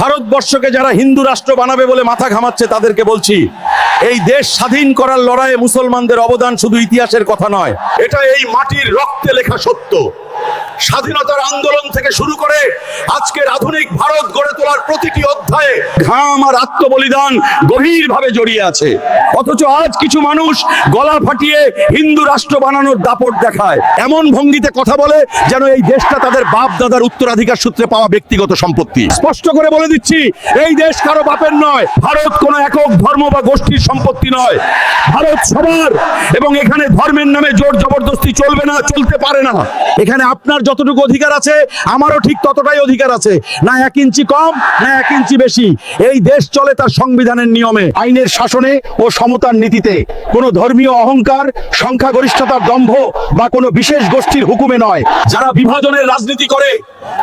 ভারতবর্ষকে যারা হিন্দু রাষ্ট্র বানাবে বলে মাথা ঘামাচ্ছে, তাদেরকে বলছি, এই দেশ স্বাধীন করার লড়াইয়ে মুসলমানদের অবদান শুধু ইতিহাসের কথা নয়, এটা এই মাটির রক্তে লেখা সত্য। স্বাধীনতার আন্দোলন থেকে শুরু করে আজকের আধুনিক ভারত গড়ে তোলার প্রতিটি অধ্যায়ে ঘাম আর আত্মবলিদান গভীরভাবে জড়িয়ে আছে। অথচ আজ কিছু মানুষ গলা ফাটিয়ে হিন্দু রাষ্ট্র বানানোর দাপট দেখায়। এমন ভঙ্গিতে কথা বলে যেন এই দেশটা তাদের বাপ দাদার উত্তরাধিকার সূত্রে পাওয়া ব্যক্তিগত সম্পত্তি। স্পষ্ট করে বলে দিচ্ছি, এই দেশ কারও বাপের নয়, ভারত কোনো একক ধর্ম বা গোষ্ঠীর সম্পত্তি নয়। ভারত সবার, এবং এখানে ধর্মের নামে জোর জবরদস্তি চলবে না, চলতে পারে না। এখানে আপনার যতটুকু অধিকার আছে, আমারও ঠিক ততটাই অধিকার আছে। না এক ইঞ্চি কম, না এক ইঞ্চি বেশি। এই দেশ চলে তার সংবিধানের নিয়মে, আইনের শাসনে ও সমতার নীতিতে। কোনো ধর্মীয় অহংকার, সংখ্যাগরিষ্ঠতার দম্ভ বা কোনো বিশেষ গোষ্ঠীর হুকুমে নয়। যারা বিভাজনের রাজনীতি করে,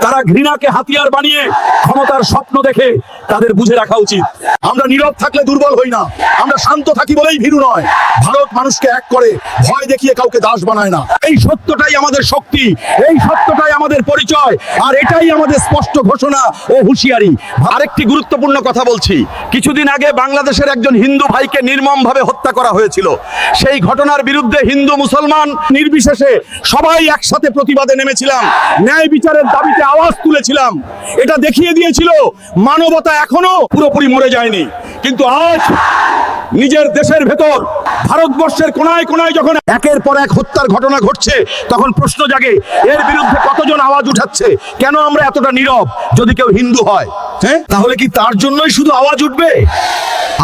তারা ঘৃণাকে হাতিয়ার বানিয়ে ক্ষমতার স্বপ্ন দেখে, তাদের বুঝে রাখা উচিত। আমরা নীরব থাকলে দুর্বল হই না। আমরা শান্ত থাকি বলেই ভীরু নয়। ভারত মানুষকে এক করে, ভয় দেখিয়ে কাউকে দাস বানায় না। এই সত্যটাই আমাদের শক্তি। এই সত্যটাই আমাদের পরিচয়, আর এটাই আমাদের স্পষ্ট ঘোষণা ও হুঁশিয়ারি। আরেকটি গুরুত্বপূর্ণ কথা বলছি। কিছুদিন আগে বাংলাদেশের একজন হিন্দু ভাইকে নির্মমভাবে হত্যা করা হয়েছিল। সেই ঘটনার বিরুদ্ধে হিন্দু মুসলমান নির্বিশেষে সবাই একসাথে প্রতিবাদে নেমেছিলাম। ন্যায় বিচারের দাবিতে আওয়াজ তুলেছিলাম। এটা দেখিয়ে দিয়েছিল, মানবতা এখনও পুরোপুরি মরে যায়নি। কিন্তু আজ নিজের দেশের ভেতর, ভারতবর্ষের কোনায় কোনায় যখন একের পর এক হত্যার ঘটনা ঘটছে, তখন প্রশ্ন জাগে, এর বিরুদ্ধে কতজন আওয়াজ উঠাচ্ছে? কেন আমরা এতটা নীরব যদি কেউ হিন্দু হয়? হ্যাঁ? তাহলে কি তার জন্যই শুধু আওয়াজ উঠবে?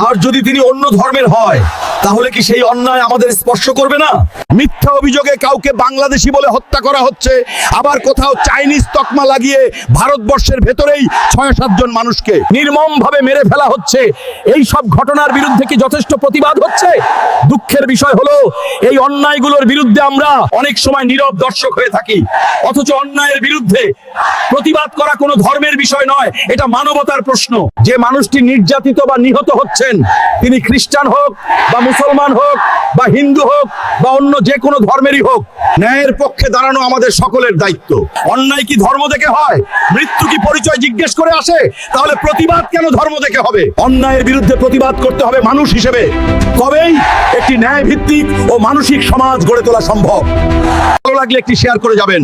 আর যদি তিনি অন্য ধর্মের হয়, তাহলে কি সেই অন্যায় আমাদের স্পর্শ করবে না? মিথ্যা অভিযোগে কাউকে বাংলাদেশি বলে হত্যা করা হচ্ছে, আবার কোথাও চাইনিজ তকমা লাগিয়ে ভারতবর্ষের ভেতরেই ছয় সাতজন মানুষকে নির্মম ভাবে মেরে ফেলা হচ্ছে। এই সব ঘটনার বিরুদ্ধে কি যথেষ্ট প্রতিবাদ হচ্ছে? দুঃখের বিষয় হলো, এই অন্যায়গুলোর বিরুদ্ধে আমরা অনেক সময় নীরব দর্শক হয়ে থাকি। অথচ অন্যায়ের বিরুদ্ধে প্রতিবাদ করা কোনো ধর্মের বিষয় নয়, এটা মানবতার প্রশ্ন। যে মানুষটি নির্যাতিত বা নিহত হচ্ছেন তিনি খ্রিস্টান হোক বা মুসলমান হোক বা হিন্দু হোক বা অন্য যে কোনো ধর্মেরই হোক, ন্যায়ের পক্ষে দাঁড়ানো আমাদের সকলের দায়িত্ব। অন্যায় কি ধর্ম দেখে হয়? মৃত্যু কি পরিচয় জিজ্ঞেস করে আসে? তাহলে প্রতিবাদ কেন ধর্ম দেখে হবে? অন্যায়ের বিরুদ্ধে প্রতিবাদ করতে হবে মানুষ হিসেবে। তবেই একটি ন্যায় ভিত্তিক ও মানসিক সমাজ গড়ে তোলা সম্ভব? ভালো লাগলে একটি শেয়ার করে যাবেন।